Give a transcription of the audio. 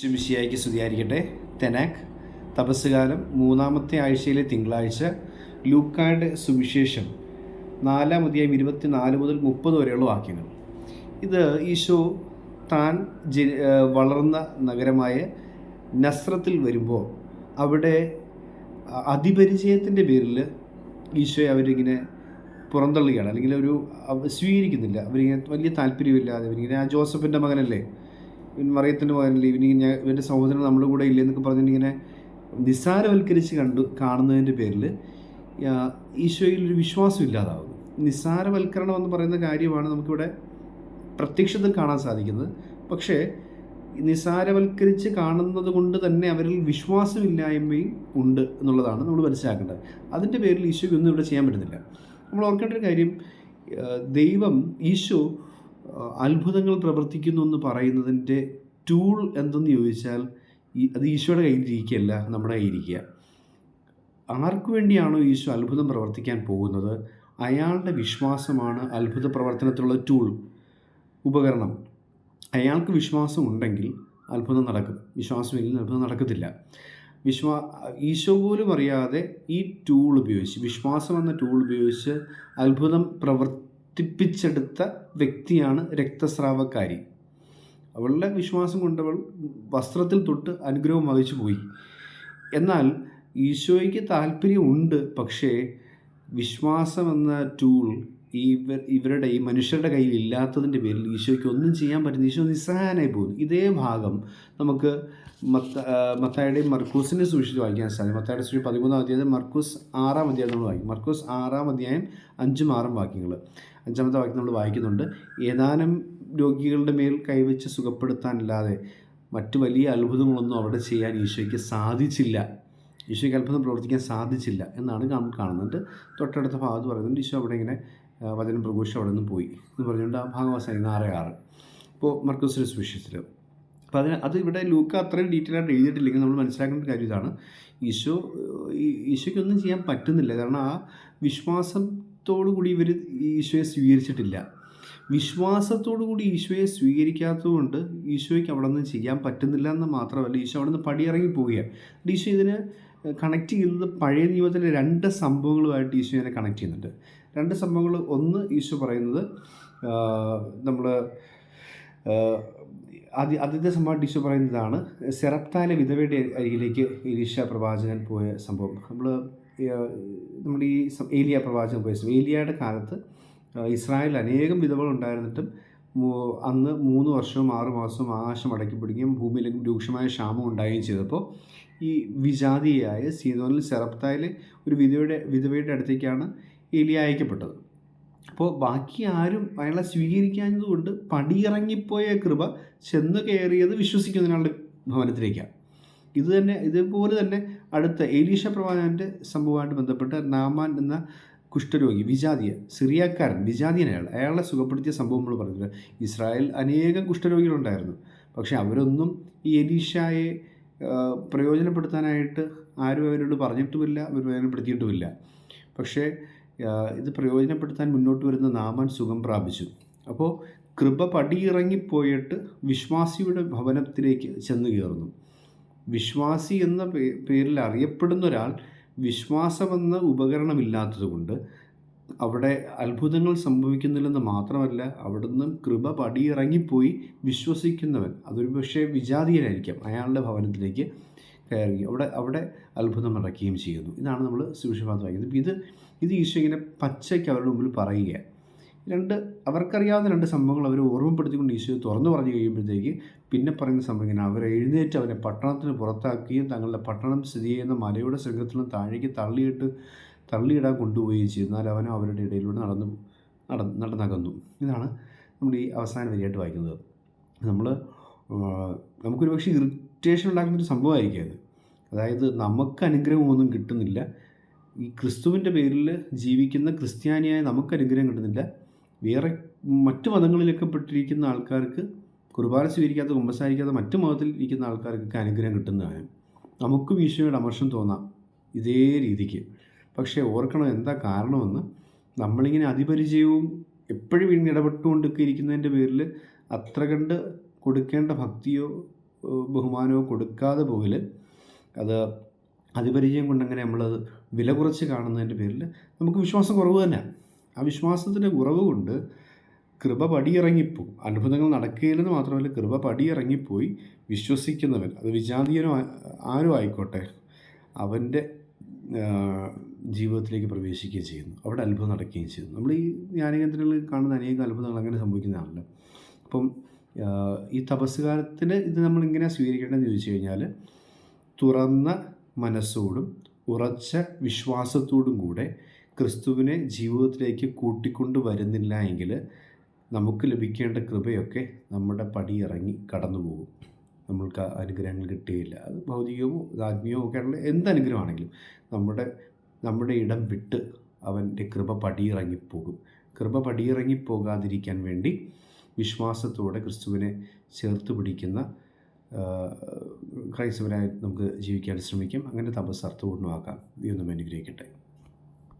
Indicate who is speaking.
Speaker 1: ശുമിശിയായിക്ക് സ്തുതിയായിരിക്കട്ടെ തെനാക് തപസ്സുകാലം മൂന്നാമത്തെ ആഴ്ചയിലെ തിങ്കളാഴ്ച ലൂക്കായുടെ സുവിശേഷം നാലാം അധ്യായം ഇരുപത്തിനാല് മുതൽ മുപ്പത് വരെയുള്ള വാക്യങ്ങൾ. ഇത് ഈശോ താൻ ജ വളർന്ന നഗരമായ നസ്രത്തിൽ വരുമ്പോൾ അവിടെ അതിപരിചയത്തിന്റെ പേരിൽ ഈശോയെ അവരിങ്ങനെ പുറന്തള്ളുകയാണ്. അല്ലെങ്കിൽ ഒരു സ്വീകരിക്കുന്നില്ല. അവരിങ്ങനെ വലിയ താല്പര്യമില്ലാതെ അവരിങ്ങനെ ആ ജോസഫിന്റെ മകനല്ലേ? മറിയത്തിന്റെ മകനല്ലേ? ഇവന് ഞാൻ ഇവന്റെ സഹോദരൻ നമ്മുടെ കൂടെ ഇല്ലേ എന്നൊക്കെ പറഞ്ഞിട്ട് ഇങ്ങനെ നിസ്സാരവൽക്കരിച്ച് കണ്ടു കാണുന്നതിന്റെ പേരിൽ ഈശോയിൽ ഒരു വിശ്വാസം ഇല്ലാതാവുന്നു. നിസ്സാരവൽക്കരണം എന്ന് പറയുന്ന കാര്യമാണ് നമുക്കിവിടെ പ്രത്യക്ഷത്തിൽ കാണാൻ സാധിക്കുന്നത്. പക്ഷേ നിസ്സാരവൽക്കരിച്ച് കാണുന്നത് കൊണ്ട് തന്നെ അവരിൽ വിശ്വാസമില്ലായ്മയും ഉണ്ട് എന്നുള്ളതാണ് നമ്മൾ മനസ്സിലാക്കേണ്ടത്. അതിന്റെ പേരിൽ ഈശോയ്ക്ക് ഒന്നും ഇവിടെ ചെയ്യാൻ പറ്റുന്നില്ല. നമ്മൾ ഓർക്കേണ്ട ഒരു കാര്യം ദൈവം ഈശോ അത്ഭുതങ്ങൾ പ്രവർത്തിക്കുന്നു എന്ന് പറയുന്നതിന്റെ ടൂൾ എന്തെന്ന് ചോദിച്ചാൽ അത് ഈശോയുടെ കയ്യിലിരിക്കുകയല്ല നമ്മുടെ കയ്യിരിക്കുക ആർക്കു വേണ്ടിയാണോ ഈശോ അത്ഭുതം പ്രവർത്തിക്കാൻ പോകുന്നത്? അയാളുടെ വിശ്വാസമാണ് അത്ഭുത പ്രവർത്തനത്തിലുള്ള ടൂൾ ഉപകരണം. അയാൾക്ക് വിശ്വാസം ഉണ്ടെങ്കിൽ അത്ഭുതം നടക്കും. വിശ്വാസമില്ലെങ്കിൽ അത്ഭുതം നടക്കത്തില്ല. വിശ്വാ ഈശോ പോലും അറിയാതെ ഈ ടൂൾ ഉപയോഗിച്ച് വിശ്വാസം എന്ന ടൂൾ ഉപയോഗിച്ച് അത്ഭുതം പ്രവർത്തിപ്പിച്ചെടുത്ത വ്യക്തിയാണ് രക്തസ്രാവക്കാരി അവളുടെ വിശ്വാസം കൊണ്ടവൾ വസ്ത്രത്തിൽ തൊട്ട് അനുഗ്രഹം വഹിച്ചു പോയി. എന്നാൽ ഈശോയ്ക്ക് താല്പര്യമുണ്ട് പക്ഷേ വിശ്വാസം എന്ന ടൂൾ ഇവർ ഇവരുടെ ഈ മനുഷ്യരുടെ കയ്യിൽ ഇല്ലാത്തതിന്റെ പേരിൽ ഈശോയ്ക്ക് ഒന്നും ചെയ്യാൻ പറ്റുന്ന ഈശോ നിസ്സഹായനായി പോകുന്നു. ഇതേ ഭാഗം നമുക്ക് മത്ത മത്തായുടെയും മർക്കൂസിന്റെ സൂക്ഷിച്ച് വായിക്കാൻ സാധിക്കും. മത്തായുടെ സൂക്ഷിച്ച് പതിമൂന്നാം അധ്യായം മർക്കൂസ് ആറാം അധ്യായം നമ്മൾ വായിക്കും. മർക്കൂസ് ആറാം അധ്യായം അഞ്ചും ആറും വാക്യങ്ങൾ. അഞ്ചാമത്തെ വാക്യം നമ്മൾ വായിക്കുന്നുണ്ട് ഏതാനും രോഗികളുടെ മേൽ കൈവച്ച് സുഖപ്പെടുത്താനല്ലാതെ മറ്റു വലിയ അത്ഭുതങ്ങളൊന്നും അവിടെ ചെയ്യാൻ ഈശോയ്ക്ക് സാധിച്ചില്ല. ഈശോയ്ക്ക് അത്ഭുതം പ്രവർത്തിക്കാൻ സാധിച്ചില്ല എന്നാണ് നമ്മൾ കാണുന്നത്. തൊട്ടടുത്ത ഭാഗത്ത് പറയുന്നുണ്ട് ഈശോ അവിടെ ഇങ്ങനെ വചനം പ്രഘോഷം അവിടെ നിന്ന് പോയി എന്ന് പറഞ്ഞുകൊണ്ട് ആ ഭാഗം അവസാനിക്കുന്ന ആറ് ആറ്. ഇപ്പോൾ മർക്കൂസിന്റെ സുവിശേഷത്തിൽ അപ്പോൾ അതിന് അത് ഇവിടെ ലൂക്ക അത്രയും ഡീറ്റെയിൽ ആയിട്ട് എഴുതിയിട്ടില്ലെങ്കിൽ നമ്മൾ മനസ്സിലാക്കേണ്ട കാര്യം ഇതാണ്. ഈശോ ഈശോയ്ക്കൊന്നും ചെയ്യാൻ പറ്റുന്നില്ല. കാരണം ആ വിശ്വാസത്തോടു കൂടി ഇവർ ഈശോയെ സ്വീകരിച്ചിട്ടില്ല. വിശ്വാസത്തോടു കൂടി ഈശോയെ സ്വീകരിക്കാത്തതുകൊണ്ട് ഈശോയ്ക്ക് അവിടെ നിന്ന് ചെയ്യാൻ പറ്റുന്നില്ല എന്ന് മാത്രമല്ല ഈശോ അവിടെ നിന്ന് പടിയിറങ്ങി പോവുകയാണ്. ഈശോ ഇതിന് കണക്ട് ചെയ്യുന്നത് പഴയ നിയമത്തിലെ രണ്ട് സംഭവങ്ങളുമായിട്ട് ഈശോ ഇതിനെ കണക്ട് ചെയ്യുന്നുണ്ട്. രണ്ട് സംഭവങ്ങൾ. ഒന്ന് ഈശോ പറയുന്നത് നമ്മൾ ആദ്യ ആദ്യത്തെ സംഭവം ഈശോ പറയുന്നതാണ് സെറപ്താലെ വിധവയുടെ അരികിലേക്ക് ഈശ പ്രവാചകൻ പോയ സംഭവം. നമ്മൾ നമ്മുടെ ഈ ഏലിയ പ്രവാചകം ഉപയോഗിച്ചു. ഏലിയയുടെ കാലത്ത് ഇസ്രായേൽ അനേകം വിധവകൾ ഉണ്ടായിരുന്നിട്ടും അന്ന് മൂന്ന് വർഷവും ആറു മാസവും ആകാശം അടക്കി പിടിക്കുകയും ഭൂമിയിലെങ്കിലും രൂക്ഷമായ ക്ഷാമം ഉണ്ടാവുകയും ചെയ്തപ്പോൾ ഈ വിജാതിയായ സീതോനിൽ സെറപ്തായിലെ ഒരു വിധവയുടെ വിധവയുടെ അടുത്തേക്കാണ് ഏലിയ അയക്കപ്പെട്ടത്. അപ്പോൾ ബാക്കി ആരും അയാളെ സ്വീകരിക്കാഞ്ഞതുകൊണ്ട് പടിയിറങ്ങിപ്പോയ കൃപ ചെന്ന് കയറിയത് വിശ്വസിക്കുന്നതിനുള്ള ഭവനത്തിലേക്കാണ്. ഇത് തന്നെ ഇതുപോലെ തന്നെ അടുത്ത ഏലീഷ പ്രവാചകന്റെ സംഭവമായിട്ട് ബന്ധപ്പെട്ട് നാമാൻ എന്ന കുഷ്ഠരോഗി വിജാതിയ സിറിയാക്കാരൻ വിജാതിയൻ അയാൾ അയാളെ സുഖപ്പെടുത്തിയ സംഭവം നമ്മൾ പറഞ്ഞത് ഇസ്രായേൽ അനേകം കുഷ്ഠരോഗികളുണ്ടായിരുന്നു. പക്ഷേ അവരൊന്നും ഈ എലീഷയെ പ്രയോജനപ്പെടുത്താനായിട്ട് ആരും അവരോട് പറഞ്ഞിട്ടുമില്ല അവർ പ്രയോജനപ്പെടുത്തിയിട്ടുമില്ല. പക്ഷേ ഇത് പ്രയോജനപ്പെടുത്താൻ മുന്നോട്ട് വരുന്ന നാമാൻ സുഖം പ്രാപിച്ചു. അപ്പോൾ കൃപ പടിയിറങ്ങിപ്പോയിട്ട് വിശ്വാസിയുടെ ഭവനത്തിലേക്ക് ചെന്ന് കയറുന്നു. വിശ്വാസി എന്ന പേരിൽ അറിയപ്പെടുന്ന ഒരാൾ വിശ്വാസമെന്ന ഉപകരണമില്ലാത്തതുകൊണ്ട് അവിടെ അത്ഭുതങ്ങൾ സംഭവിക്കുന്നില്ലെന്ന് മാത്രമല്ല അവിടുന്ന് കൃപ പടിയിറങ്ങിപ്പോയി വിശ്വസിക്കുന്നവൻ. അതൊരു പക്ഷേ വിജാതീയനായിരിക്കാം. അയാളുടെ ഭവനത്തിലേക്ക് കയറി അവിടെ അവിടെ അത്ഭുതം നടക്കുകയും ചെയ്യുന്നു. ഇതാണ് നമ്മൾ സുവിശേഷഭാഗത്ത് വായിക്കുന്നത്. ഇത് ഇത് ഈശോ ഇങ്ങനെ പച്ചയ്ക്ക് അവരുടെ മുമ്പിൽ പറയുക രണ്ട് അവർക്കറിയാവുന്ന രണ്ട് സംഭവങ്ങൾ അവർ ഓർമ്മപ്പെടുത്തിക്കൊണ്ട് ഈശോ തുറന്നു പറഞ്ഞു കഴിയുമ്പോഴത്തേക്ക് പിന്നെ പറയുന്ന സംഭവം ഇങ്ങനെ അവർ എഴുന്നേറ്റ് അവനെ പട്ടണത്തിന് പുറത്താക്കുകയും തങ്ങളുടെ പട്ടണം സ്ഥിതി ചെയ്യുന്ന മലയുടെ ശൃംഗത്തിൽ താഴേക്ക് തള്ളിയിട്ട് തള്ളിയിടാൻ കൊണ്ടുപോവുകയും ചെയ്തു. എന്നാൽ അവനും അവരുടെ ഇടയിലൂടെ നടന്നു നടന്ന് നടന്നകന്നു. ഇതാണ് നമ്മൾ ഈ അവസാന വരിയായിട്ട് വായിക്കുന്നത്. നമ്മൾ നമുക്കൊരു പക്ഷേ ഇറിറ്റേഷൻ ഉണ്ടാക്കുന്നൊരു സംഭവമായിരിക്കും അത്. അതായത് നമുക്ക് അനുഗ്രഹമൊന്നും കിട്ടുന്നില്ല. ഈ ക്രിസ്തുവിന്റെ പേരിൽ ജീവിക്കുന്ന ക്രിസ്ത്യാനിയായ നമുക്ക് അനുഗ്രഹം കിട്ടുന്നില്ല. വേറെ മറ്റു മതങ്ങളിലൊക്കെ പെട്ടിരിക്കുന്ന ആൾക്കാർക്ക് കുർബാന സ്വീകരിക്കാത്ത കുമ്പസാരിക്കാത്ത മറ്റു മതത്തിൽ ഇരിക്കുന്ന ആൾക്കാർക്കൊക്കെ അനുഗ്രഹം കിട്ടുന്നതാണ് നമുക്കും ഈശോയുടെ അമർഷം തോന്നാം ഇതേ രീതിക്ക്. പക്ഷേ ഓർക്കണം എന്താ കാരണമെന്ന്. നമ്മളിങ്ങനെ അതിപരിചയവും എപ്പോഴും ഇങ്ങനെ ഇടപെട്ടുകൊണ്ടൊക്കെ ഇരിക്കുന്നതിന്റെ പേരിൽ അത്ര കണ്ട് കൊടുക്കേണ്ട ഭക്തിയോ ബഹുമാനമോ കൊടുക്കാതെ പോകൽ അത് അതിപരിചയം കൊണ്ടങ്ങനെ നമ്മളത് വില കുറച്ച് കാണുന്നതിന്റെ പേരിൽ നമുക്ക് വിശ്വാസം കുറവ് തന്നെ. ആ വിശ്വാസത്തിന്റെ കുറവ് കൊണ്ട് കൃപ പടിയിറങ്ങിപ്പോയി അത്ഭുതങ്ങൾ നടക്കുകയില്ലെന്ന് മാത്രമല്ല കൃപ പടിയിറങ്ങിപ്പോയി വിശ്വസിക്കുന്നവൻ അത് വിജാതീയനോ ആരും ആയിക്കോട്ടെ അവന്റെ ജീവിതത്തിലേക്ക് പ്രവേശിക്കുകയും ചെയ്യുന്നു. അവിടെ അത്ഭുതം നടക്കുകയും ചെയ്യുന്നു. നമ്മൾ ഈ ജ്ഞാനകേന്ദ്രങ്ങളിൽ കാണുന്ന അനേകം അത്ഭുതങ്ങൾ അങ്ങനെ സംഭവിക്കുന്നതാണല്ലോ അപ്പം ഈ തപസ്സുകാലത്തിൽ ഇത് നമ്മൾ ഇങ്ങനെ സ്വീകരിക്കേണ്ടതെന്ന് ചോദിച്ചു കഴിഞ്ഞാൽ തുറന്ന മനസ്സോടും ഉറച്ച വിശ്വാസത്തോടും കൂടെ ക്രിസ്തുവിനെ ജീവിതത്തിലേക്ക് കൂട്ടിക്കൊണ്ട് വരുന്നില്ല എങ്കിൽ നമുക്ക് ലഭിക്കേണ്ട കൃപയൊക്കെ നമ്മുടെ പടിയിറങ്ങി കടന്നു പോകും. നമ്മൾക്ക് അനുഗ്രഹങ്ങൾ കിട്ടുകയില്ല അത് ഭൗതികമോ ആത്മീയമോ ഒക്കെ ഉള്ള എന്ത് അനുഗ്രഹമാണെങ്കിലും നമ്മുടെ നമ്മുടെ ഇടം വിട്ട് അവന്റെ കൃപ പടിയിറങ്ങിപ്പോകും കൃപ പടിയിറങ്ങിപ്പോകാതിരിക്കാൻ വേണ്ടി വിശ്വാസത്തോടെ ക്രിസ്തുവിനെ ചേർത്ത് പിടിക്കുന്ന ക്രൈസ്തവനായി നമുക്ക് ജീവിക്കാൻ ശ്രമിക്കാം. അങ്ങനെ തപസ് അർത്ഥപൂർണമാക്കാം നമ്മെ അനുഗ്രഹിക്കട്ടെ.